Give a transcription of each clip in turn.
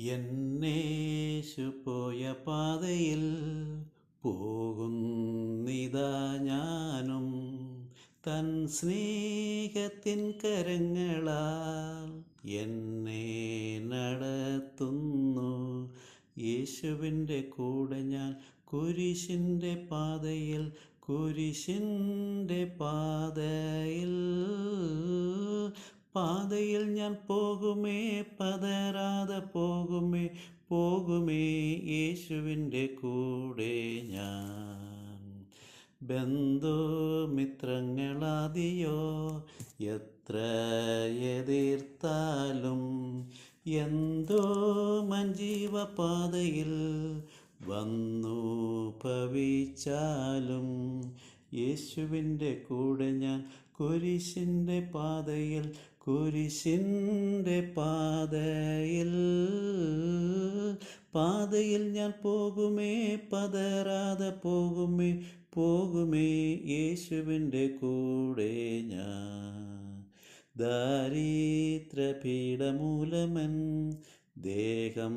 എന്നേശു പോയ പാതയിൽ പോകുന്നിതാ ഞാനും. തൻ സ്നേഹത്തിൻ കരങ്ങളാൽ എന്നെ നടത്തുന്നു. യേശുവിന്റെ കൂടെ ഞാൻ കുരിശിന്റെ പാതയിൽ കുരിശിന്റെ പാതയിൽ പാതയിൽ ഞാൻ പോകുമേ പതരാതെ പോകുമേ പോകുമേ യേശുവിന്റെ കൂടെ ഞാൻ. ബന്ധുമിത്രങ്ങളാദിയോ എത്ര എതിർത്താലും എന്തോ മഞ്ജീവ പാതയിൽ വന്നു ഭവിച്ചാലും യേശുവിന്റെ കൂടെ ഞാൻ കുരിശിന്റെ പാതയിൽ കുരിശിന്റെ പാതയിൽ. പാതയിൽ ഞാൻ പോകുമേ പതരാതെ പോകുമേ പോകുമേ യേശുവിന്റെ കൂടെ ഞാൻ. ദാരിദ്ര്യപീഠമൂലമൻ ദേഹം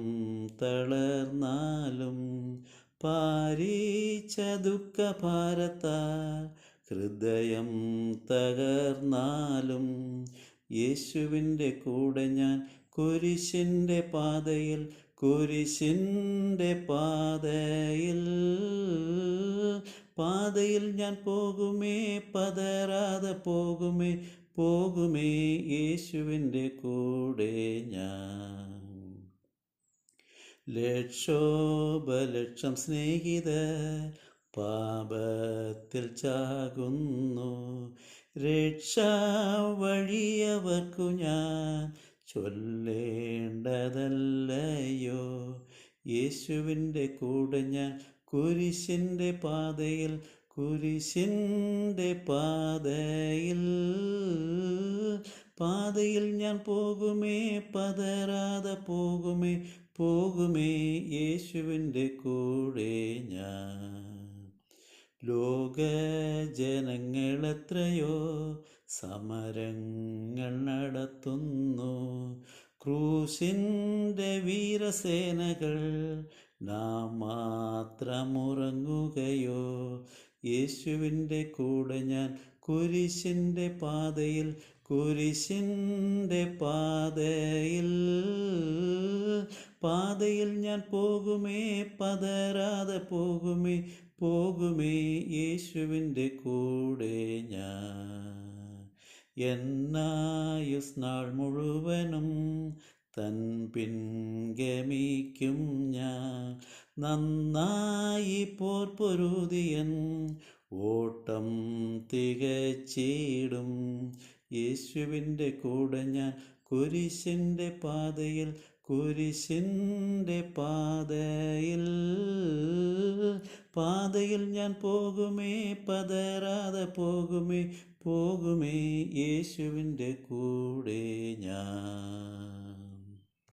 തളർന്നാലും പാരീച്ച ദുഃഖഭാരത്താൽ ഹൃദയം തകർന്നാലും യേശുവിന്റെ കൂടെ ഞാൻ കുരിശിന്റെ പാതയിൽ കുരിശിന്റെ പാതയിൽ. പാതയിൽ ഞാൻ പോകുമേ പതരാതെ പോകുമേ പോകുമേ യേശുവിന്റെ കൂടെ ഞാൻ. ലക്ഷോപലക്ഷം സ്നേഹിത പാപത്തിൽ ചാകുന്നു. രക്ഷാവഴിയവർക്കു ഞാൻ ചൊല്ലേണ്ടതല്ലയോ? യേശുവിന്റെ കൂടെ ഞാൻ കുരിശിന്റെ പാതയിൽ കുരിശിന്റെ പാതയിൽ. പാതയിൽ ഞാൻ പോകുമേ പതരാതെ പോകുമേ പോകുമേ യേശുവിന്റെ കൂടെ ഞാൻ. ലോക ജനങ്ങളെത്രയോ സമരങ്ങൾ നടത്തുന്നു. ക്രൂശിന്റെ വീരസേനകൾ നാം മാത്രമുറങ്ങുകയോ യേശുവിന്റെ കൂടെ ഞാൻ കുരിശിന്റെ പാതയിൽ കുരിശിന്റെ പാതയിൽ പാതയിൽ ഞാൻ പോകുമേ പതരാതെ പോകുമേ പോകുമേ യേശുവിന്റെ കൂടെ ഞാൻ. എന്നായുസ് നാൾ മുഴുവനും തൻ ഗമിക്കും ഞാൻ. നന്നായി പോർ പൊരുതിയൻ ഓട്ടം തികച്ചിടും. യേശുവിന്റെ കൂടെ ഞാൻ കുരിശിന്റെ പാതയിൽ കുരിശിന്റെ പാതയിൽ പാതയിൽ ഞാൻ പോകുമേ പതരാതെ പോകുമേ പോകുമേ യേശുവിന്റെ കൂടെ ഞാൻ.